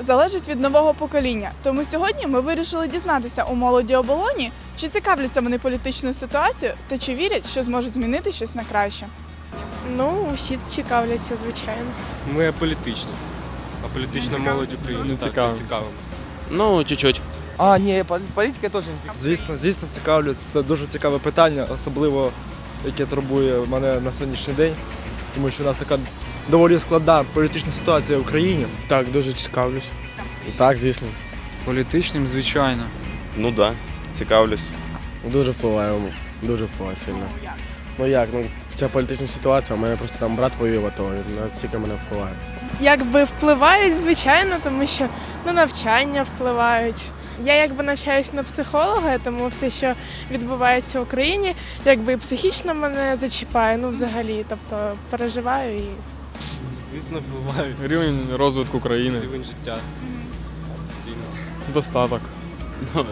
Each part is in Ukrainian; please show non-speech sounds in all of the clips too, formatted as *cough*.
залежить від нового покоління. Тому сьогодні ми вирішили дізнатися у молоді оболоні, чи цікавляться вони політичною ситуацією та чи вірять, що зможуть змінити щось на краще. Ну, всі цікавляться, звичайно. Ми політичні. А політична молодь України Не цікавимось. цікавимося. Ну, чуть-чуть. А, ні, політика теж не цікава. Звісно, звісно, цікавлюсь. Це дуже цікаве питання, особливо яке турбує мене на сьогоднішній день, тому що у нас така доволі складна політична ситуація в Україні. Так, дуже цікавлюсь. Так, звісно. Політичним, звичайно. Ну так, да, цікавлюсь. Дуже впливає, дуже впливає сильно. Ну як, ну ця політична ситуація, у мене просто там брат воює і настільки мене впливає. Якби впливають, звичайно, тому що на навчання впливають. Я якби навчаюсь на психолога, тому все, що відбувається в Україні, якби психічно мене зачіпає, ну взагалі, тобто переживаю і Звісно, впливають. Рівень розвитку країни, Рівень життя. Цінно. достаток. Ну,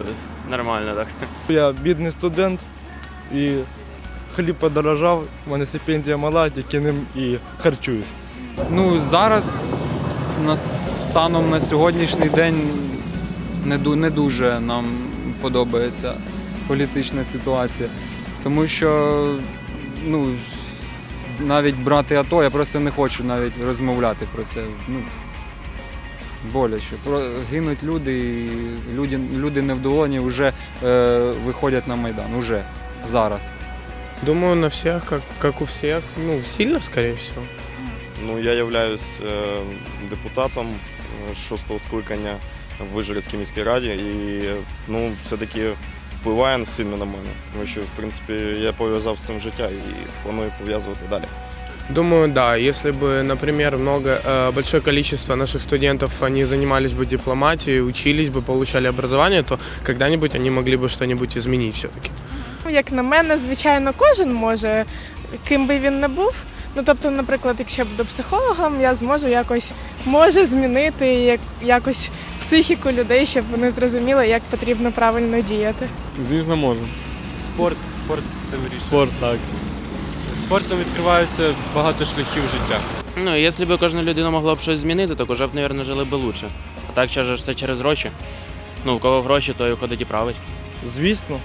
нормально так. Я бідний студент і хліб подорожав, у мене стипендія мала, тільки ним і харчуюсь. Ну, зараз на станом на сьогоднішній день не, ду- не дуже нам подобається політична ситуація. Тому що ну, навіть брати АТО, я просто не хочу навіть розмовляти про це. Ну, боляче. Про, гинуть люди, і люди, люди невдоволені вже е, виходять на Майдан. Уже зараз. Думаю, на всіх, как, как у всіх, ну, сильно, скорее всего. Ну, я являюсь е, депутатом е, шостого скликання в Вижгородській міській раді і ну, все-таки впливає сильно на мене, тому що, в принципі, я пов'язав з цим життя і планую пов'язувати далі. Думаю, да. Если бы, например, много, э, большое количество наших студентов они занимались бы дипломатией, учились бы, получали образование, то когда-нибудь они могли бы что-нибудь изменить все-таки. Ну, як на мене, звичайно, кожен може, ким би він не був. Ну, тобто, наприклад, якщо я буду психологом, я зможу якось може змінити як, якось психіку людей, щоб вони зрозуміли, як потрібно правильно діяти. Звісно, можна. Спорт, спорт все вирішує. Спорт, так. Спортом відкриваються багато шляхів життя. Ну, якщо б кожна людина могла б щось змінити, то вже б, мабуть, жили б лучше. А так що ж все через гроші. Ну, у кого гроші, той ходить і править. Звісно.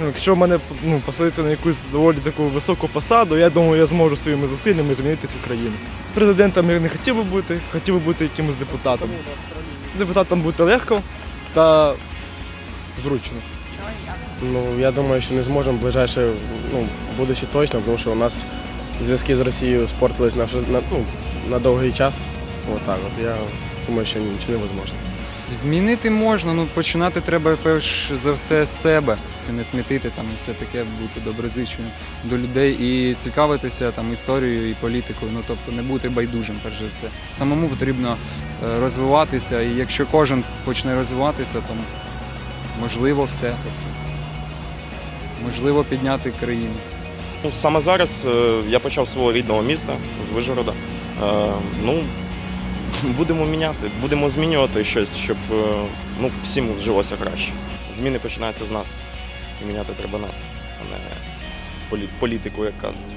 Ну, якщо мене ну, посадити на якусь доволі таку високу посаду, я думаю, я зможу своїми зусиллями змінити цю країну. Президентом я не хотів би бути, хотів би бути якимось депутатом. Депутатом бути легко та зручно. Ну, я думаю, що не зможемо ближайше, ну, будучи точно, тому що у нас зв'язки з Росією спортились на, на, ну, на довгий час. От от. Я думаю, що нічого невозможно. Змінити можна, ну починати треба перш за все з себе, не смітити там і все таке, бути доброзичливим до людей і цікавитися там історією і політикою. Ну тобто не бути байдужим, перш за все. Самому потрібно е, розвиватися, і якщо кожен почне розвиватися, то можливо все. Тобто, можливо підняти країну. Ну, саме зараз е, я почав свого рідного міста, з Вижгорода. Е, ну, *laughs* будемо міняти, будемо змінювати щось, щоб е, ну, всім вжилося краще. Зміни починаються з нас. І міняти треба нас, а не полі- політику, як кажуть.